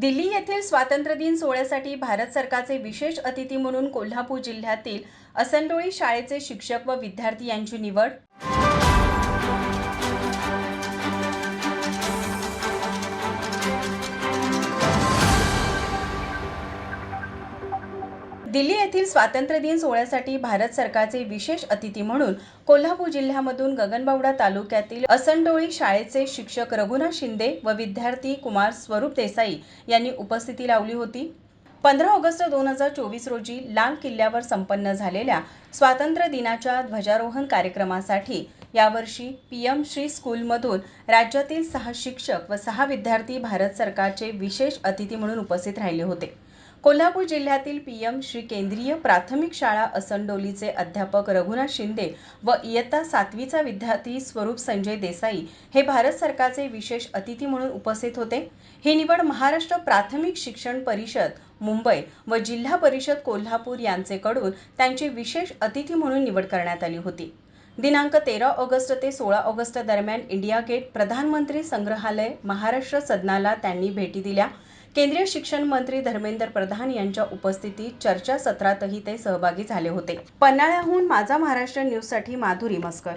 दिल्ली येथील स्वातंत्र्य दिन सोहळ्यासाठी भारत सरकारचे विशेष अतिथी म्हणून कोल्हापूर जिल्ह्यातील असंडोळी शाळेचे शिक्षक व विद्यार्थी यांची निवड. दिल्ली येथील स्वातंत्र्य दिन सोहळ्यासाठी भारत सरकारचे विशेष अतिथी म्हणून कोल्हापूर जिल्ह्यामधून गगनबावडा तालुक्यातील असंडोळी शाळेचे शिक्षक रघुनाथ शिंदे व विद्यार्थी कुमार स्वरूप देसाई यांनी उपस्थिती लावली होती. पंधरा ऑगस्ट दोन हजार चोवीस रोजी लाल किल्ल्यावर संपन्न झालेल्या स्वातंत्र्य दिनाच्या ध्वजारोहण कार्यक्रमासाठी यावर्षी पी एम श्री स्कूलमधून राज्यातील सहा शिक्षक व सहा विद्यार्थी भारत सरकारचे विशेष अतिथी म्हणून उपस्थित राहिले होते. कोल्हापूर जिल्ह्यातील पी एम श्री केंद्रीय प्राथमिक शाळा असंडोलीचे अध्यापक रघुनाथ शिंदे व इयत्ता सातवीचा विद्यार्थी स्वरूप संजय देसाई हे भारत सरकारचे विशेष अतिथी म्हणून उपस्थित होते. ही निवड महाराष्ट्र प्राथमिक शिक्षण परिषद मुंबई व जिल्हा परिषद कोल्हापूर यांचेकडून त्यांची विशेष अतिथी म्हणून निवड करण्यात आली होती. दिनांक तेरा ऑगस्ट ते सोळा ऑगस्ट दरम्यान इंडिया गेट प्रधानमंत्री संग्रहालय महाराष्ट्र सदनाला त्यांनी भेटी दिल्या. केंद्रीय शिक्षण मंत्री धर्मेंद्र प्रधान यांच्या उपस्थितीत चर्चासत्रातही ते सहभागी झाले होते. पन्हाळ्याहून माझा महाराष्ट्र न्यूजसाठी माधुरी मस्कर.